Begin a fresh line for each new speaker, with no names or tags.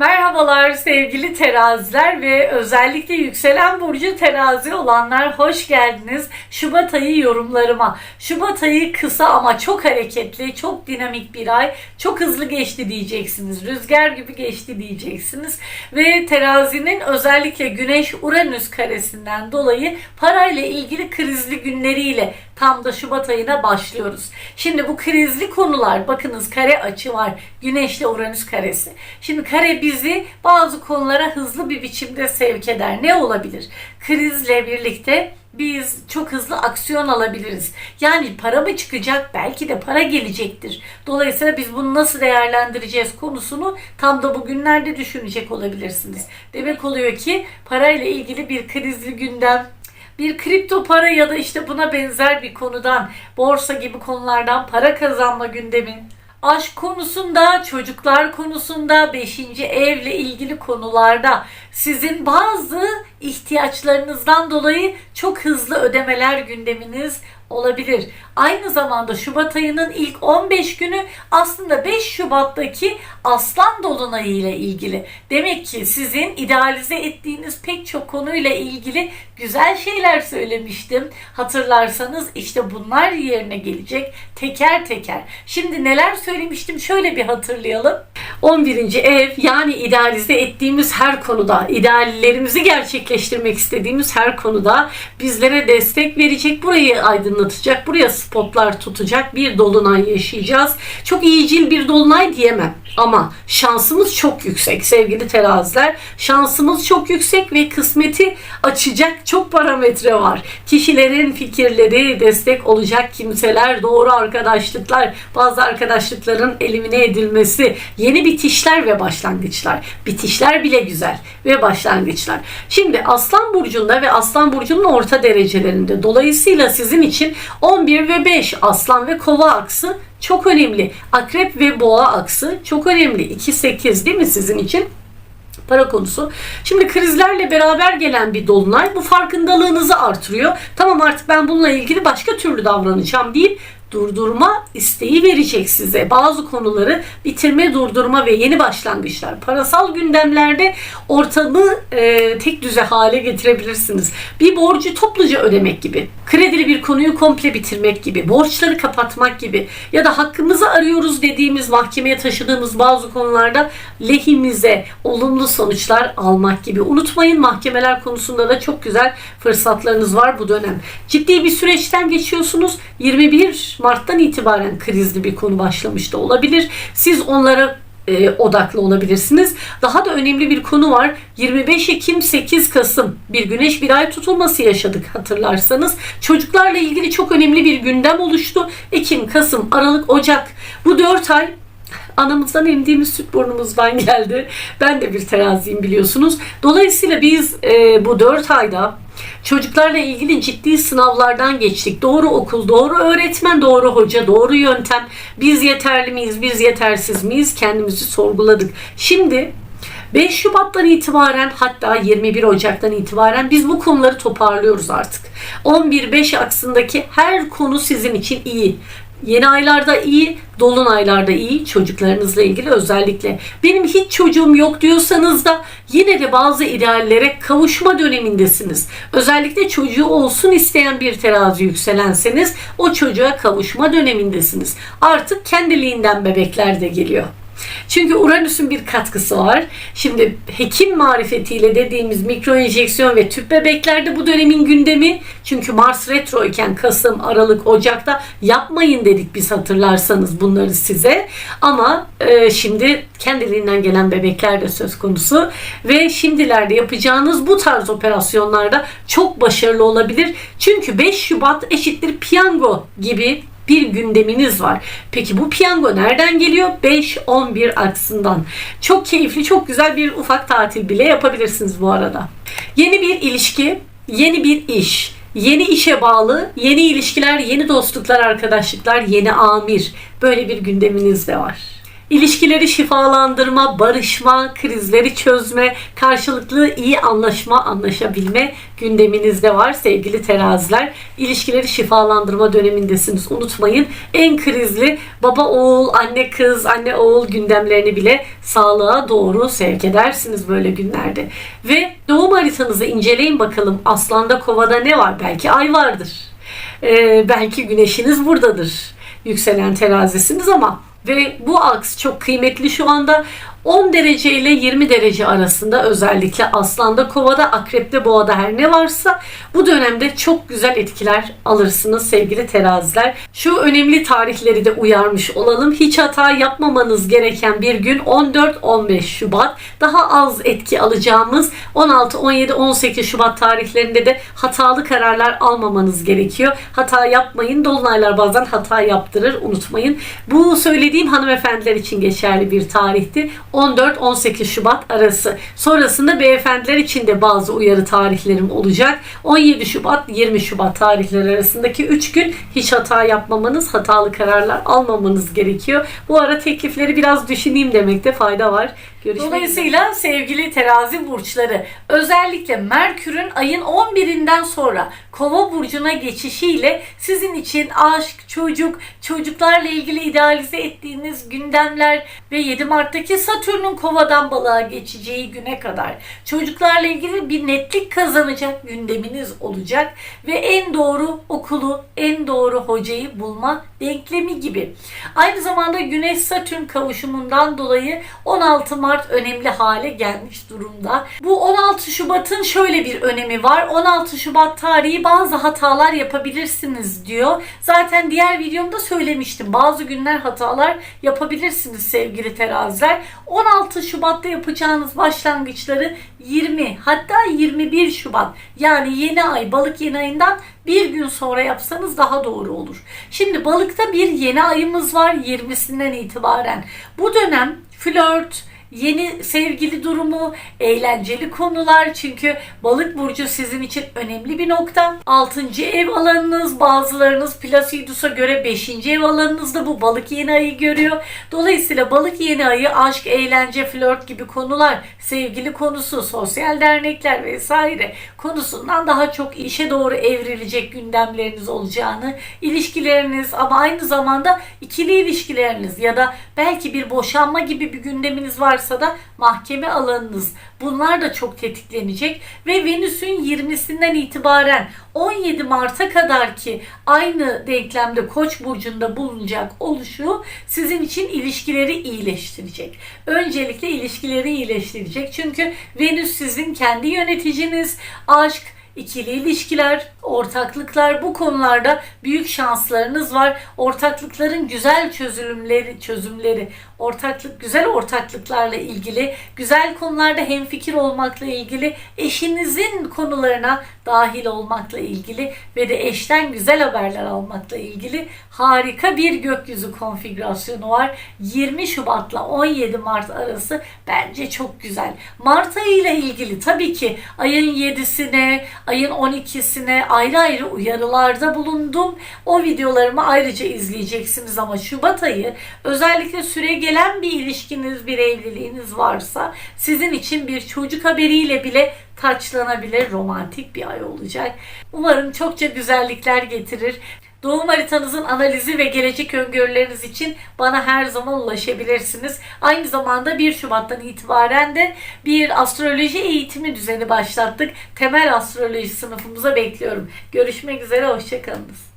Merhabalar sevgili teraziler ve özellikle yükselen burcu terazi olanlar hoş geldiniz Şubat ayı yorumlarıma. Şubat ayı kısa ama çok hareketli, çok dinamik bir ay. Çok hızlı geçti diyeceksiniz. Rüzgar gibi geçti diyeceksiniz. Ve terazinin özellikle Güneş Uranüs karesinden dolayı parayla ilgili krizli günleriyle tam da Şubat ayına başlıyoruz. Şimdi bu krizli konular bakınız kare açı var. Güneşle Uranüs karesi. Şimdi kare bizi bazı konulara hızlı bir biçimde sevk eder. Ne olabilir? Krizle birlikte biz çok hızlı aksiyon alabiliriz. Yani para mı çıkacak? Belki de para gelecektir. Dolayısıyla biz bunu nasıl değerlendireceğiz konusunu tam da bugünlerde düşünecek olabilirsiniz. Demek oluyor ki parayla ilgili bir krizli gündem, bir kripto para ya da işte buna benzer bir konudan, borsa gibi konulardan para kazanma gündemin, aşk konusunda, çocuklar konusunda, 5. evle ilgili konularda sizin bazı ihtiyaçlarınızdan dolayı çok hızlı ödemeler gündeminiz olabilir. Aynı zamanda Şubat ayının ilk 15 günü aslında 5 Şubat'taki Aslan Dolunayı ile ilgili. Demek ki sizin idealize ettiğiniz pek çok konuyla ilgili güzel şeyler söylemiştim. Hatırlarsanız işte bunlar yerine gelecek teker teker. Şimdi neler söylemiştim şöyle bir hatırlayalım. 11. ev yani idealize ettiğimiz her konuda, ideallerimizi gerçekleştirmek istediğimiz her konuda bizlere destek verecek, burayı aydınlatacak, buraya spotlar tutacak bir dolunay yaşayacağız. Çok iyicil bir dolunay diyemem ama şansımız çok yüksek sevgili teraziler. Şansımız çok yüksek ve kısmeti açacak çok parametre var. Kişilerin fikirleri destek olacak kimseler, doğru arkadaşlıklar, bazı arkadaşlıkların elimine edilmesi, yeni bitişler ve başlangıçlar. Bitişler bile güzel ve başlangıçlar. Şimdi Aslan Burcu'nda ve Aslan Burcu'nun orta derecelerinde. Dolayısıyla sizin için 11 ve 5 Aslan ve Kova aksı çok önemli. Akrep ve Boğa aksı çok önemli. 2-8 değil mi sizin için? para konusu. Şimdi krizlerle beraber gelen bir dolunay bu farkındalığınızı artırıyor. Tamam artık ben bununla ilgili başka türlü davranacağım deyip durdurma isteği verecek size. Bazı konuları bitirme, durdurma ve yeni başlangıçlar. Parasal gündemlerde ortamı e, tek düze hale getirebilirsiniz. Bir borcu topluca ödemek gibi, kredili bir konuyu komple bitirmek gibi, borçları kapatmak gibi ya da hakkımızı arıyoruz dediğimiz mahkemeye taşıdığımız bazı konularda lehimize olumlu sonuçlar almak gibi. Unutmayın mahkemeler konusunda da çok güzel fırsatlarınız var bu dönem. Ciddi bir süreçten geçiyorsunuz. 21 Mart'tan itibaren krizli bir konu başlamış da olabilir. Siz onlara e, odaklı olabilirsiniz. Daha da önemli bir konu var. 25 Ekim 8 Kasım bir güneş bir ay tutulması yaşadık hatırlarsanız. Çocuklarla ilgili çok önemli bir gündem oluştu. Ekim, Kasım, Aralık, Ocak bu 4 ay anamızdan emdiğimiz süt burnumuzdan geldi. Ben de bir teraziyim biliyorsunuz. Dolayısıyla biz e, bu 4 ayda Çocuklarla ilgili ciddi sınavlardan geçtik. Doğru okul, doğru öğretmen, doğru hoca, doğru yöntem. Biz yeterli miyiz, biz yetersiz miyiz? Kendimizi sorguladık. Şimdi 5 Şubat'tan itibaren hatta 21 Ocak'tan itibaren biz bu konuları toparlıyoruz artık. 11-5 aksındaki her konu sizin için iyi. Yeni aylarda iyi, dolunaylarda iyi çocuklarınızla ilgili özellikle. Benim hiç çocuğum yok diyorsanız da yine de bazı ideallere kavuşma dönemindesiniz. Özellikle çocuğu olsun isteyen bir terazi yükselenseniz o çocuğa kavuşma dönemindesiniz. Artık kendiliğinden bebekler de geliyor. Çünkü Uranüs'ün bir katkısı var. Şimdi hekim marifetiyle dediğimiz mikro enjeksiyon ve tüp bebeklerde bu dönemin gündemi. Çünkü Mars retro iken Kasım, Aralık, Ocak'ta yapmayın dedik biz hatırlarsanız bunları size. Ama e, şimdi kendiliğinden gelen bebekler de söz konusu ve şimdilerde yapacağınız bu tarz operasyonlarda çok başarılı olabilir. Çünkü 5 Şubat eşittir piyango gibi bir gündeminiz var. Peki bu piyango nereden geliyor? 5-11 aksından. Çok keyifli, çok güzel bir ufak tatil bile yapabilirsiniz bu arada. Yeni bir ilişki, yeni bir iş, yeni işe bağlı, yeni ilişkiler, yeni dostluklar, arkadaşlıklar, yeni amir. Böyle bir gündeminiz de var. İlişkileri şifalandırma, barışma, krizleri çözme, karşılıklı iyi anlaşma, anlaşabilme gündeminizde var sevgili teraziler. İlişkileri şifalandırma dönemindesiniz. Unutmayın en krizli baba oğul, anne kız, anne oğul gündemlerini bile sağlığa doğru sevk edersiniz böyle günlerde. Ve doğum haritanızı inceleyin bakalım. Aslanda kovada ne var? Belki ay vardır. Ee, belki güneşiniz buradadır. Yükselen terazisiniz ama ve bu aks çok kıymetli şu anda 10 derece ile 20 derece arasında özellikle aslanda kovada akrepte boğada her ne varsa bu dönemde çok güzel etkiler alırsınız sevgili teraziler. Şu önemli tarihleri de uyarmış olalım. Hiç hata yapmamanız gereken bir gün 14-15 Şubat. Daha az etki alacağımız 16, 17, 18 Şubat tarihlerinde de hatalı kararlar almamanız gerekiyor. Hata yapmayın. Dolunaylar bazen hata yaptırır. Unutmayın. Bu söylediğim hanımefendiler için geçerli bir tarihti. 14-18 Şubat arası. Sonrasında beyefendiler için de bazı uyarı tarihlerim olacak. 17 Şubat 20 Şubat tarihleri arasındaki 3 gün hiç hata yapmamanız, hatalı kararlar almamanız gerekiyor. Bu ara teklifleri biraz düşüneyim demekte fayda var. Görüşmek Dolayısıyla sevgili terazi burçları özellikle Merkür'ün ayın 11'inden sonra Kova burcuna geçişiyle sizin için aşk, çocuk, çocuklarla ilgili idealize ettiğiniz gündemler ve 7 Mart'taki Satürn'ün Kova'dan balığa geçeceği güne kadar çocuklarla ilgili bir netlik kazanacak gündeminiz olacak ve en doğru okulu, en doğru hocayı bulma denklemi gibi. Aynı zamanda Güneş Satürn kavuşumundan dolayı 16 Mart önemli hale gelmiş durumda. Bu 16 Şubat'ın şöyle bir önemi var. 16 Şubat tarihi bazı hatalar yapabilirsiniz diyor. Zaten diğer videomda söylemiştim. Bazı günler hatalar yapabilirsiniz sevgili teraziler. 16 Şubat'ta yapacağınız başlangıçları 20 hatta 21 Şubat yani yeni ay balık yeni ayından bir gün sonra yapsanız daha doğru olur. Şimdi balıkta bir yeni ayımız var 20'sinden itibaren. Bu dönem flört, yeni sevgili durumu, eğlenceli konular çünkü balık burcu sizin için önemli bir nokta. 6. ev alanınız bazılarınız Placidus'a göre 5. ev alanınızda bu balık yeni ayı görüyor. Dolayısıyla balık yeni ayı aşk, eğlence, flört gibi konular, sevgili konusu, sosyal dernekler vesaire konusundan daha çok işe doğru evrilecek gündemleriniz olacağını, ilişkileriniz ama aynı zamanda ikili ilişkileriniz ya da belki bir boşanma gibi bir gündeminiz varsa da mahkeme alanınız bunlar da çok tetiklenecek ve Venüs'ün 20'sinden itibaren 17 Mart'a kadar ki aynı denklemde Koç burcunda bulunacak oluşu sizin için ilişkileri iyileştirecek. Öncelikle ilişkileri iyileştirecek. Çünkü Venüs sizin kendi yöneticiniz, aşk, ikili ilişkiler, ortaklıklar bu konularda büyük şanslarınız var. Ortaklıkların güzel çözümleri, çözümleri, ortaklık güzel ortaklıklarla ilgili, güzel konularda hemfikir olmakla ilgili, eşinizin konularına dahil olmakla ilgili ve de eşten güzel haberler almakla ilgili harika bir gökyüzü konfigürasyonu var. 20 Şubat'la 17 Mart arası bence çok güzel. Mart ayı ile ilgili tabii ki ayın 7'sine, ayın 12'sine ayrı ayrı uyarılarda bulundum. O videolarımı ayrıca izleyeceksiniz ama Şubat ayı özellikle süre gelen bir ilişkiniz, bir evliliğiniz varsa sizin için bir çocuk haberiyle bile taçlanabilir romantik bir ay olacak. Umarım çokça güzellikler getirir. Doğum haritanızın analizi ve gelecek öngörüleriniz için bana her zaman ulaşabilirsiniz. Aynı zamanda 1 Şubat'tan itibaren de bir astroloji eğitimi düzeni başlattık. Temel astroloji sınıfımıza bekliyorum. Görüşmek üzere, hoşçakalınız.